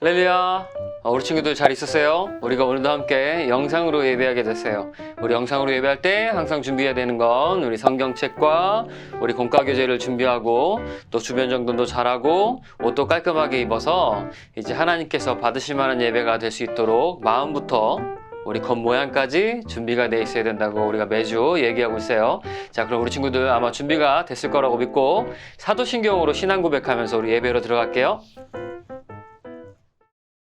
할렐루야. 어, 우리 친구들 잘 있었어요? 우리가 오늘도 함께 영상으로 예배하게 됐어요. 우리 영상으로 예배할 때 항상 준비해야 되는 건 우리 성경책과 우리 공과 교재를 준비하고 또 주변 정돈도 잘하고 옷도 깔끔하게 입어서 이제 하나님께서 받으실 만한 예배가 될 수 있도록 마음부터 우리 겉모양까지 준비가 돼 있어야 된다고 우리가 매주 얘기하고 있어요. 자, 그럼 우리 친구들 아마 준비가 됐을 거라고 믿고 사도신경으로 신앙 고백하면서 우리 예배로 들어갈게요.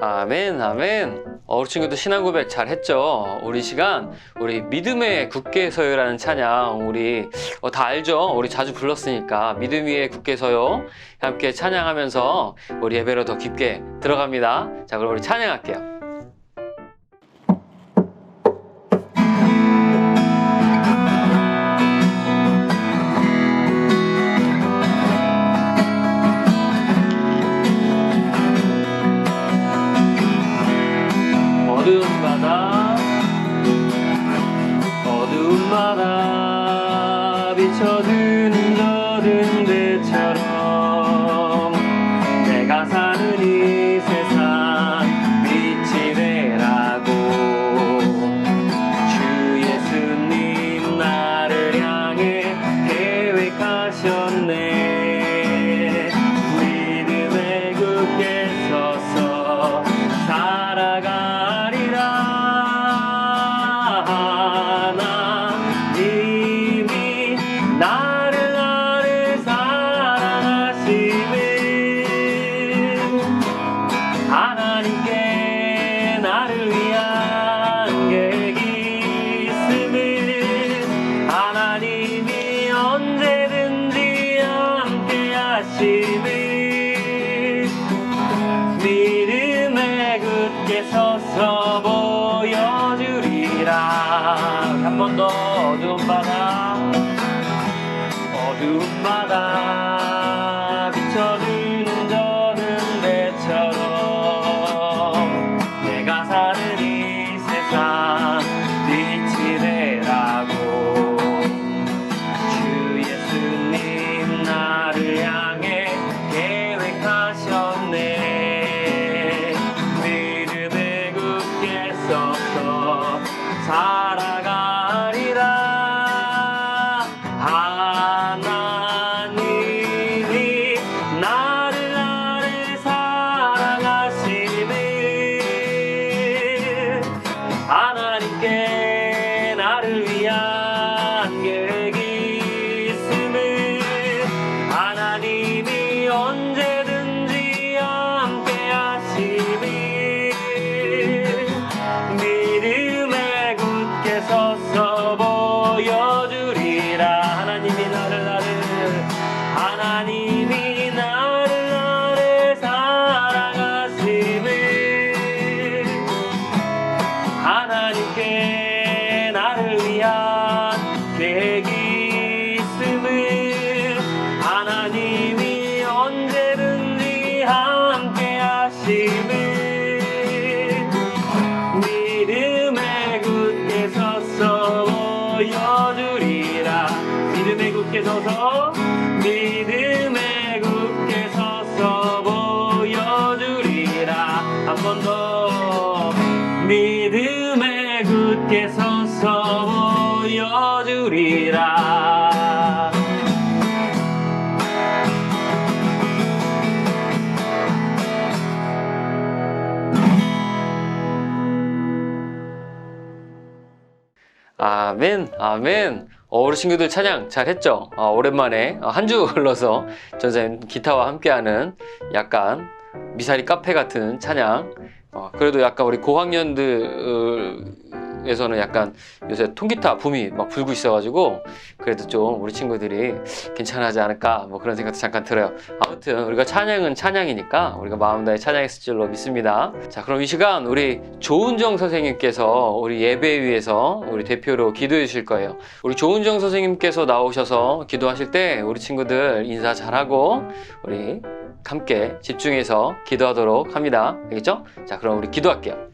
아멘, 아멘. 어, 우리 친구들 신앙 고백 잘 했죠? 우리 시간, 우리 믿음의 굳게 서요라는 찬양, 우리 어, 다 알죠? 우리 자주 불렀으니까. 믿음 위에 굳게 서요. 함께 찬양하면서 우리 예배로 더 깊게 들어갑니다. 자, 그럼 우리 찬양할게요. 서서 보여주리라 아멘, 아멘. 어, 친구들 찬양 잘했죠? 어, 오랜만에 한 주 흘러서 전사님 기타와 함께하는 약간 미사리 카페 같은 찬양 어, 그래도 약간 우리 고학년들 에서는 약간 요새 통기타 붐이 막 불고 있어가지고 그래도 좀 우리 친구들이 괜찮아하지 않을까 뭐 그런 생각도 잠깐 들어요. 아무튼 우리가 찬양은 찬양이니까 우리가 마음 다해 찬양했을 줄로 믿습니다. 자 그럼 이 시간 우리 조은정 선생님께서 우리 예배 위해서 우리 대표로 기도해 주실 거예요. 우리 조은정 선생님께서 나오셔서 기도하실 때 우리 친구들 인사 잘하고 우리 함께 집중해서 기도하도록 합니다. 알겠죠? 자, 그럼 우리 기도할게요.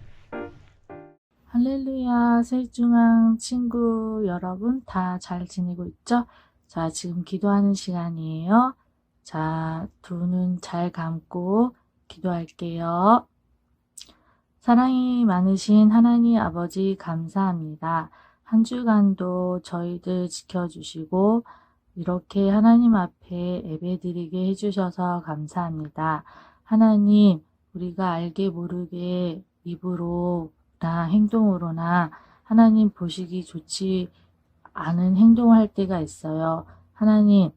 할렐루야, 세중앙 친구 여러분 다 잘 지내고 있죠? 자, 지금 기도하는 시간이에요. 자, 두 눈 잘 감고 기도할게요. 사랑이 많으신 하나님 아버지 감사합니다. 한 주간도 저희들 지켜주시고 이렇게 하나님 앞에 예배드리게 해주셔서 감사합니다. 하나님, 우리가 알게 모르게 입으로 나 행동으로나 하나님 보시기 좋지 않은 행동을 할 때가 있어요. 하나님,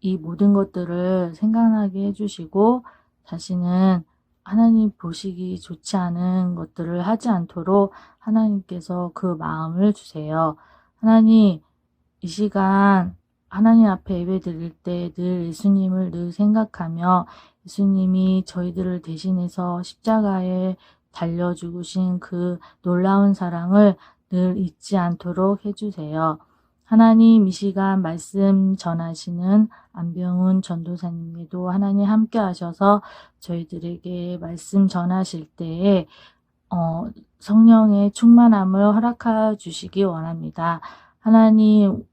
이 모든 것들을 생각나게 해주시고, 다시는 하나님 보시기 좋지 않은 것들을 하지 않도록 하나님께서 그 마음을 주세요. 하나님, 이 시간 하나님 앞에 예배 드릴 때 늘 예수님을 늘 생각하며 예수님이 저희들을 대신해서 십자가에 달려 죽으신 그 놀라운 사랑을 늘 잊지 않도록 해주세요. 하나님 이 시간 말씀 전하시는 안병훈 전도사님에도 하나님 함께 하셔서 저희들에게 말씀 전하실 때에 어, 성령의 충만함을 허락하 주시기 원합니다. 하나님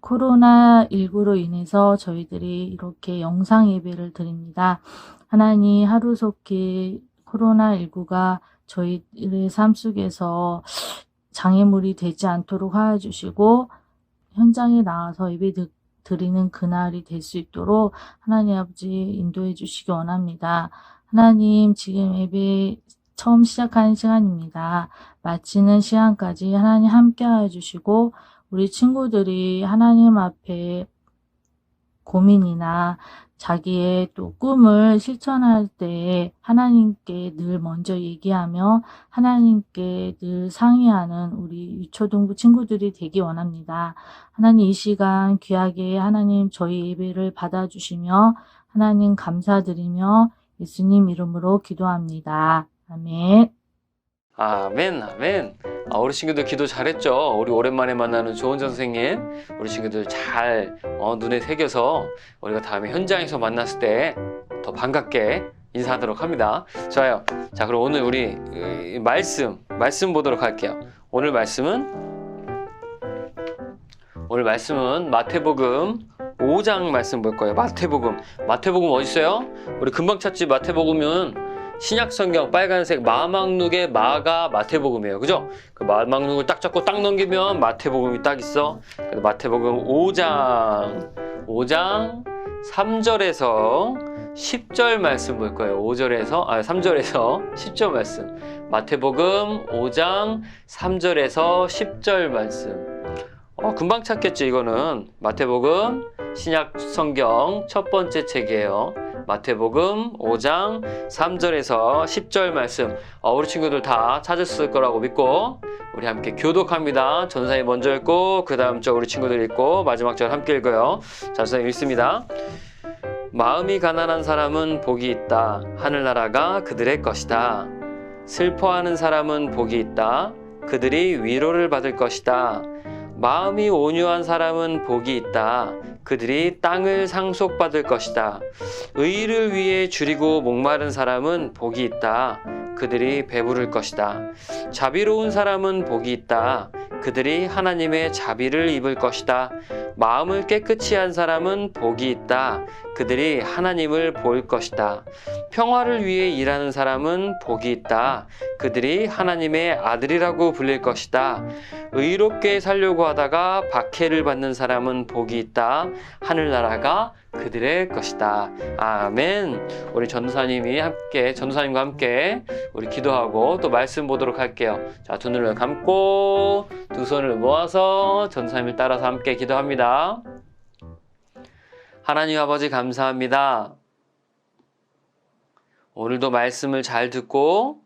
코로나19로 인해서 저희들이 이렇게 영상 예배를 드립니다. 하나님 하루속히 코로나19가 저희들의 삶 속에서 장애물이 되지 않도록 하여 주시고 현장에 나와서 예배 드리는 그날이 될 수 있도록 하나님 아버지 인도해 주시기 원합니다. 하나님 지금 예배 처음 시작하는 시간입니다. 마치는 시간까지 하나님 함께 하여 주시고 우리 친구들이 하나님 앞에 고민이나 자기의 또 꿈을 실천할 때 하나님께 늘 먼저 얘기하며 하나님께 늘 상의하는 우리 유초등부 친구들이 되기 원합니다. 하나님 이 시간 귀하게 하나님 저희 예배를 받아주시며 하나님 감사드리며 예수님 이름으로 기도합니다. 아멘. 아멘, 아멘. 아, 우리 친구들 기도 잘했죠? 우리 오랜만에 만나는 조은정 선생님. 우리 친구들 잘 어, 눈에 새겨서 우리가 다음에 현장에서 만났을 때 더 반갑게 인사하도록 합니다. 좋아요. 자, 그럼 오늘 우리 이, 말씀, 말씀 보도록 할게요. 오늘 말씀은 오늘 말씀은 마태복음 5장 말씀 볼 거예요. 마태복음. 마태복음 어디 있어요? 우리 금방 찾지 마태복음은 신약 성경 빨간색 마막룩의 마가 마태복음이에요. 그죠? 그 마막룩을 딱 잡고 딱 넘기면 마태복음이 딱 있어. 마태복음 5장 5장 3절에서 10절 말씀 볼 거예요. 5절에서 아 3절에서 10절 말씀. 마태복음 5장 3절에서 10절 말씀. 어, 금방 찾겠지 이거는 마태복음 신약 성경 첫 번째 책이에요. 마태복음 5장 3절에서 10절 말씀 어, 우리 친구들 다 찾았을 거라고 믿고 우리 함께 교독합니다. 전사님 먼저 읽고 그 다음 절 우리 친구들 읽고 마지막 절 함께 읽어요. 자, 선생님 읽습니다. 마음이 가난한 사람은 복이 있다. 하늘나라가 그들의 것이다. 슬퍼하는 사람은 복이 있다. 그들이 위로를 받을 것이다. 마음이 온유한 사람은 복이 있다. 그들이 땅을 상속받을 것이다. 의를 위해 줄이고 목마른 사람은 복이 있다. 그들이 배부를 것이다. 자비로운 사람은 복이 있다. 그들이 하나님의 자비를 입을 것이다. 마음을 깨끗이 한 사람은 복이 있다. 그들이 하나님을 볼 것이다. 평화를 위해 일하는 사람은 복이 있다. 그들이 하나님의 아들이라고 불릴 것이다. 의롭게 살려고 하다가 박해를 받는 사람은 복이 있다. 하늘나라가 그들의 것이다. 아멘. 우리 전도사님이 함께, 전도사님과 함께 우리 기도하고 또 말씀 보도록 할게요. 자, 두 눈을 감고 두 손을 모아서 전도사님을 따라서 함께 기도합니다. 하나님 아버지 감사합니다. 오늘도 말씀을 잘 듣고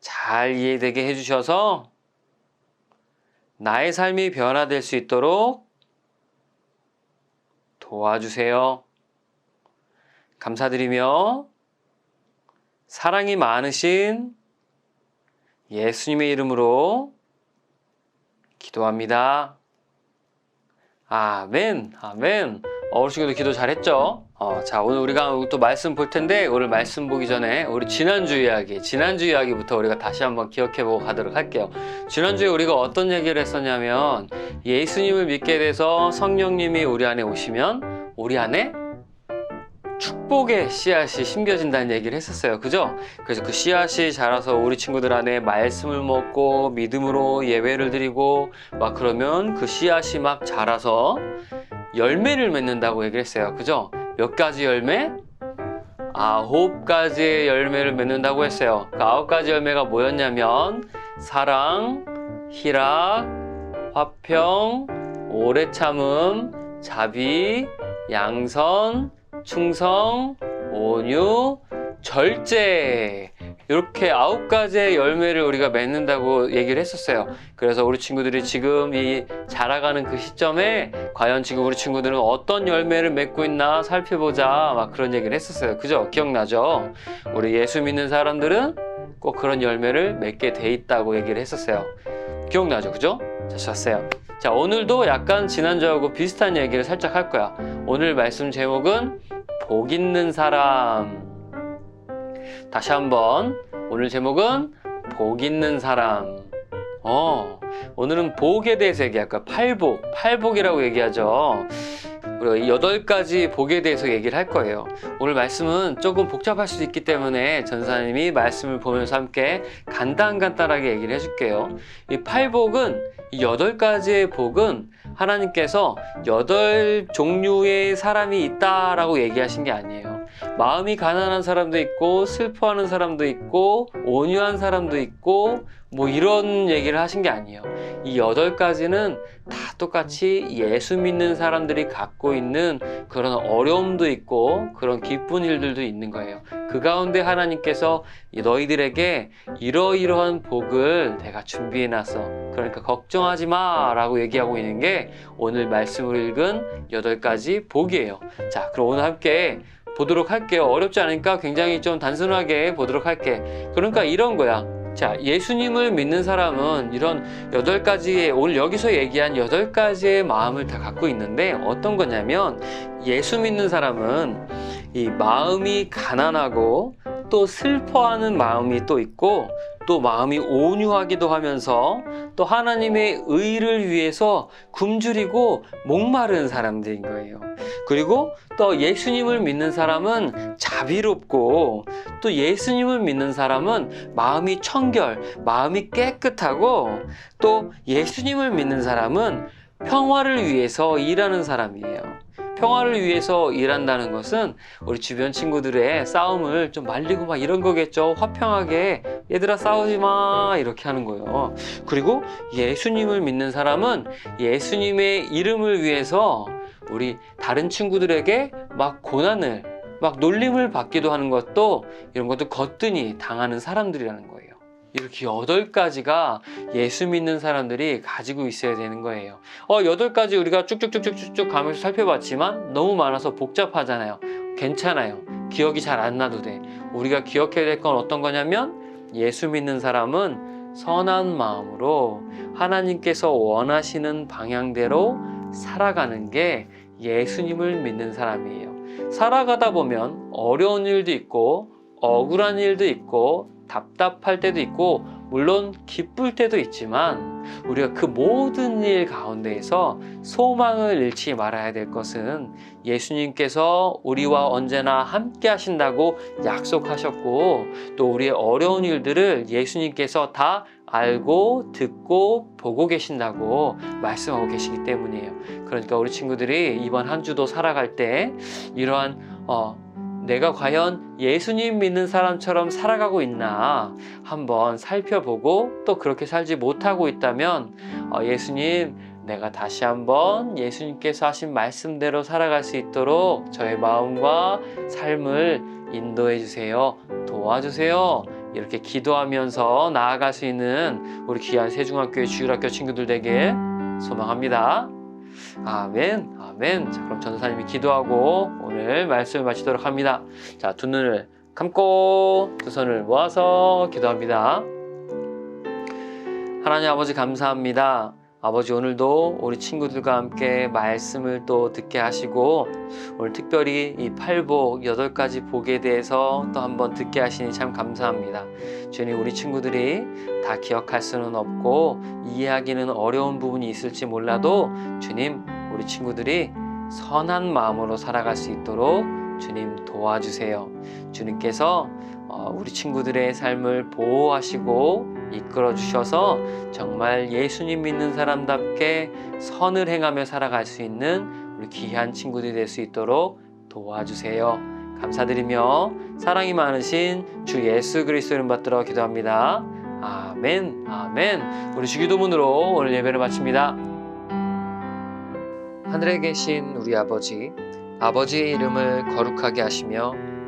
잘 이해되게 해주셔서 나의 삶이 변화될 수 있도록 도와주세요. 감사드리며 사랑이 많으신 예수님의 이름으로 기도합니다. 아멘, 아멘. 어, 친구들 기도 잘했죠? 어, 자, 오늘 우리가 또 말씀 볼 텐데, 오늘 말씀 보기 전에 우리 지난주 이야기, 지난주 이야기부터 우리가 다시 한번 기억해 보고 가도록 할게요. 지난주에 우리가 어떤 얘기를 했었냐면, 예수님을 믿게 돼서 성령님이 우리 안에 오시면, 우리 안에 축복의 씨앗이 심겨진다는 얘기를 했었어요. 그죠? 그래서 그 씨앗이 자라서 우리 친구들 안에 말씀을 먹고 믿음으로 예배를 드리고 막 그러면 그 씨앗이 막 자라서 열매를 맺는다고 얘기를 했어요. 그죠? 몇 가지 열매? 아홉 가지의 열매를 맺는다고 했어요. 그 아홉 가지 열매가 뭐였냐면 사랑, 희락, 화평, 오래 참음, 자비, 양선, 충성, 온유, 절제. 이렇게 아홉 가지의 열매를 우리가 맺는다고 얘기를 했었어요. 그래서 우리 친구들이 지금 이 자라가는 그 시점에 과연 지금 우리 친구들은 어떤 열매를 맺고 있나 살펴보자. 막 그런 얘기를 했었어요. 그죠? 기억나죠? 우리 예수 믿는 사람들은 꼭 그런 열매를 맺게 돼 있다고 얘기를 했었어요. 기억나죠? 그죠? 자, 좋았어요. 자, 오늘도 약간 지난주하고 비슷한 얘기를 살짝 할 거야. 오늘 말씀 제목은 복 있는 사람. 다시 한번 오늘 제목은 복 있는 사람. 어, 오늘은 복에 대해서 얘기할 거야. 팔복, 팔복이라고 얘기하죠. 우리가 이 여덟 가지 복에 대해서 얘기를 할 거예요. 오늘 말씀은 조금 복잡할 수도 있기 때문에 전사님이 말씀을 보면서 함께 간단간단하게 얘기를 해줄게요. 이 팔복은 이 여덟 가지의 복은 하나님께서 여덟 종류의 사람이 있다라고 얘기하신 게 아니에요. 마음이 가난한 사람도 있고 슬퍼하는 사람도 있고 온유한 사람도 있고 뭐 이런 얘기를 하신 게 아니에요. 이 여덟 가지는 다 똑같이 예수 믿는 사람들이 갖고 있는 그런 어려움도 있고 그런 기쁜 일들도 있는 거예요. 그 가운데 하나님께서 너희들에게 이러이러한 복을 내가 준비해 놨어. 그러니까 걱정하지 마 라고 얘기하고 있는 게 오늘 말씀을 읽은 여덟 가지 복이에요. 자, 그럼 오늘 함께 보도록 할게요. 어렵지 않으니까 굉장히 좀 단순하게 보도록 할게. 그러니까 이런 거야. 자, 예수님을 믿는 사람은 이런 여덟 가지의, 오늘 여기서 얘기한 여덟 가지의 마음을 다 갖고 있는데 어떤 거냐면 예수 믿는 사람은 이 마음이 가난하고 또 슬퍼하는 마음이 또 있고 또 마음이 온유하기도 하면서 또 하나님의 의를 위해서 굶주리고 목마른 사람들인 거예요. 그리고 또 예수님을 믿는 사람은 자비롭고 또 예수님을 믿는 사람은 마음이 청결, 마음이 깨끗하고 또 예수님을 믿는 사람은 평화를 위해서 일하는 사람이에요. 평화를 위해서 일한다는 것은 우리 주변 친구들의 싸움을 좀 말리고 막 이런 거겠죠. 화평하게 얘들아 싸우지 마 이렇게 하는 거예요. 그리고 예수님을 믿는 사람은 예수님의 이름을 위해서 우리 다른 친구들에게 막 고난을 막 놀림을 받기도 하는 것도 이런 것도 거뜬히 당하는 사람들이라는 거예요. 이렇게 여덟 가지가 예수 믿는 사람들이 가지고 있어야 되는 거예요. 어, 여덟 가지 우리가 쭉쭉쭉쭉쭉 가면서 살펴봤지만 너무 많아서 복잡하잖아요. 괜찮아요. 기억이 잘 안 나도 돼. 우리가 기억해야 될 건 어떤 거냐면 예수 믿는 사람은 선한 마음으로 하나님께서 원하시는 방향대로 살아가는 게 예수님을 믿는 사람이에요. 살아가다 보면 어려운 일도 있고 억울한 일도 있고 답답할 때도 있고 물론 기쁠 때도 있지만 우리가 그 모든 일 가운데에서 소망을 잃지 말아야 될 것은 예수님께서 우리와 언제나 함께 하신다고 약속하셨고 또 우리의 어려운 일들을 예수님께서 다 알고 듣고 보고 계신다고 말씀하고 계시기 때문이에요. 그러니까 우리 친구들이 이번 한 주도 살아갈 때 이러한 어, 내가 과연 예수님 믿는 사람처럼 살아가고 있나 한번 살펴보고 또 그렇게 살지 못하고 있다면 어, 예수님 내가 다시 한번 예수님께서 하신 말씀대로 살아갈 수 있도록 저의 마음과 삶을 인도해 주세요. 도와주세요. 이렇게 기도하면서 나아갈 수 있는 우리 귀한 세중학교의 주일학교 친구들 되길 소망합니다. 아멘, 아멘. 자, 그럼 전도사님이 기도하고 오늘 말씀을 마치도록 합니다. 자, 두 눈을 감고 두 손을 모아서 기도합니다. 하나님 아버지 감사합니다. 아버지 오늘도 우리 친구들과 함께 말씀을 또 듣게 하시고 오늘 특별히 이 팔복 여덟 가지 복에 대해서 또 한번 듣게 하시니 참 감사합니다. 주님 우리 친구들이 다 기억할 수는 없고 이해하기는 어려운 부분이 있을지 몰라도 주님 우리 친구들이 선한 마음으로 살아갈 수 있도록 주님 도와주세요. 주님께서 어, 우리 친구들의 삶을 보호하시고 이끌어 주셔서 정말 예수님 믿는 사람답게 선을 행하며 살아갈 수 있는 우리 귀한 친구들이 될 수 있도록 도와주세요. 감사드리며 사랑이 많으신 주 예수 그리스도 이름 받들어 기도합니다. 아멘, 아멘. 우리 주기도문으로 오늘 예배를 마칩니다. 하늘에 계신 우리 아버지, 아버지의 이름을 거룩하게 하시며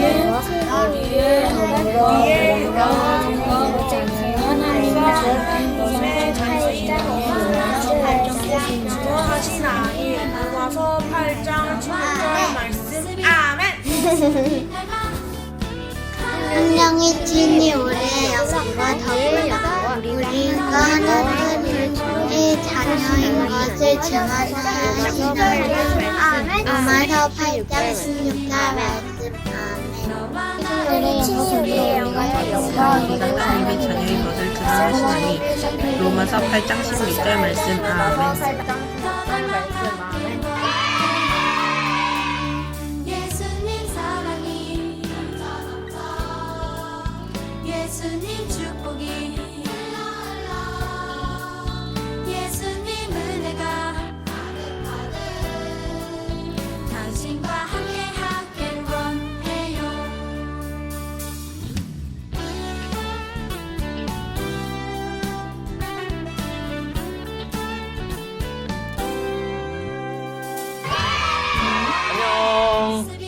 땅의 주의 주여 우리를 더불어 영광을 하나님의 너의 하시나니 로마서 8장 7절 말씀 아멘. 성령의 진이 우리의 영과 더불어 우리가 하나님의 자녀인 것을 증언하여 하시나니 로마서 8장 16절 말씀 아멘 친히 우리의 영광을 영광을 하나님의 자녀인 것을 증언하시나니 로마서 8장 16절 말씀. 아멘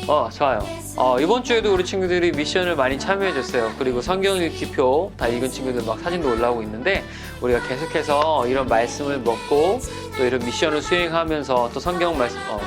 어, 좋아요. 어, 이번 주에도 우리 친구들이 미션을 많이 참여해줬어요. 그리고 성경 읽기표 다 읽은 친구들 막 사진도 올라오고 있는데 우리가 계속해서 이런 말씀을 먹고 또 이런 미션을 수행하면서 또 성경 말씀, 어,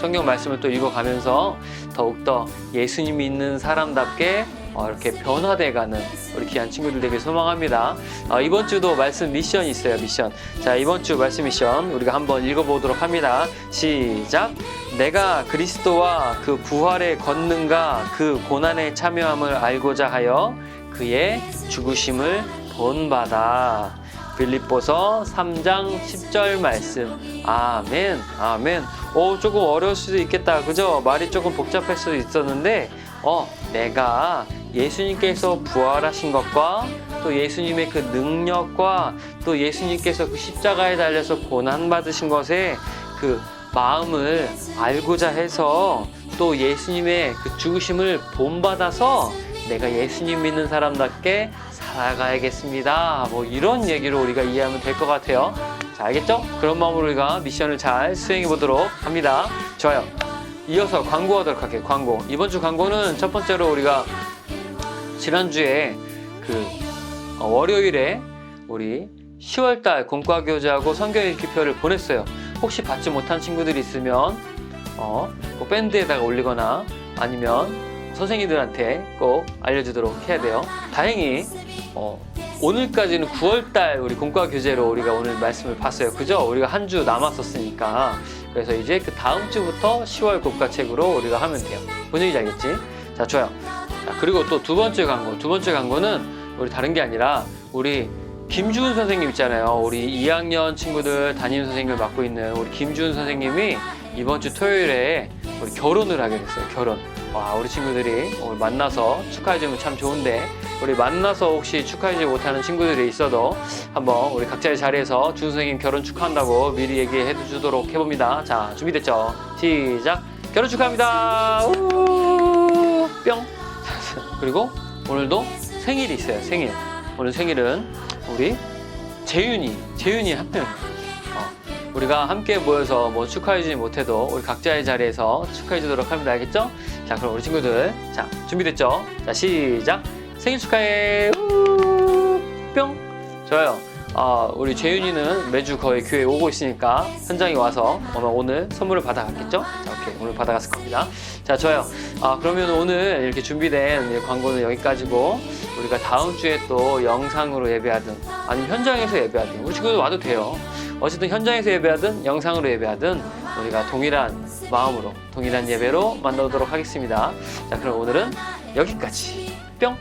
성경 말씀을 또 읽어가면서 더욱더 예수님 믿는 사람답게 어, 이렇게 변화돼가는 우리 귀한 친구들 되길 소망합니다. 어, 이번 주도 말씀 미션이 있어요, 미션. 자, 이번 주 말씀 미션 우리가 한번 읽어보도록 합니다. 시작. 내가 그리스도와 그 부활의 권능과 그 고난의 참여함을 알고자 하여 그의 죽으심을 본받아. 빌립보서 3장 10절 말씀. 아멘. 아멘. 오, 조금 어려울 수도 있겠다. 그죠? 말이 조금 복잡할 수도 있었는데, 어, 내가 예수님께서 부활하신 것과 또 예수님의 그 능력과 또 예수님께서 그 십자가에 달려서 고난받으신 것에 그 마음을 알고자 해서 또 예수님의 그 죽으심을 본받아서 내가 예수님 믿는 사람답게 살아가야겠습니다. 뭐 이런 얘기로 우리가 이해하면 될 것 같아요. 자, 알겠죠? 그런 마음으로 우리가 미션을 잘 수행해 보도록 합니다. 좋아요. 이어서 광고하도록 할게요. 광고. 이번 주 광고는 첫 번째로 우리가 지난주에 그 어, 월요일에 우리 10월달 공과 교재하고 성경 읽기표를 보냈어요. 혹시 받지 못한 친구들이 있으면 어, 꼭 밴드에다가 올리거나 아니면 선생님들한테 꼭 알려주도록 해야 돼요. 다행히 어, 오늘까지는 9월달 우리 공과 교재로 우리가 오늘 말씀을 봤어요. 그죠? 우리가 한 주 남았었으니까. 그래서 이제 그 다음 주부터 10월 국가책으로 우리가 하면 돼요. 얘기인지 알겠지? 자, 좋아요. 자, 그리고 또 두 번째 광고. 두 번째 광고는 우리 다른 게 아니라 우리 김주은 선생님 있잖아요. 우리 2학년 친구들 담임 선생님을 맡고 있는 우리 김주은 선생님이 이번 주 토요일에 우리 결혼을 하게 됐어요. 결혼. 와, 우리 친구들이 오늘 만나서 축하해주면 참 좋은데, 우리 만나서 혹시 축하해주지 못하는 친구들이 있어도 한번 우리 각자의 자리에서 준 선생님 결혼 축하한다고 미리 얘기해 주도록 해봅니다. 자, 준비됐죠? 시작! 결혼 축하합니다! 우! 뿅! 그리고 오늘도 생일이 있어요, 생일. 오늘 생일은 우리 재윤이, 재윤이 한 명. 어, 우리가 함께 모여서 뭐 축하해주지 못해도 우리 각자의 자리에서 축하해주도록 합니다. 알겠죠? 자, 그럼 우리 친구들. 자, 준비됐죠? 자, 시작! 생일 축하해! 우! 뿅! 좋아요. 아, 우리 재윤이는 매주 거의 교회에 오고 있으니까 현장에 와서 오늘 선물을 받아갔겠죠? 자, 오케이. 오늘 받아갔을 겁니다. 자, 좋아요. 아, 그러면 오늘 이렇게 준비된 이 광고는 여기까지고 우리가 다음 주에 또 영상으로 예배하든 아니면 현장에서 예배하든 우리 친구들 와도 돼요. 어쨌든 현장에서 예배하든 영상으로 예배하든 우리가 동일한 마음으로 동일한 예배로 만나도록 하겠습니다. 자, 그럼 오늘은 여기까지. 뿅!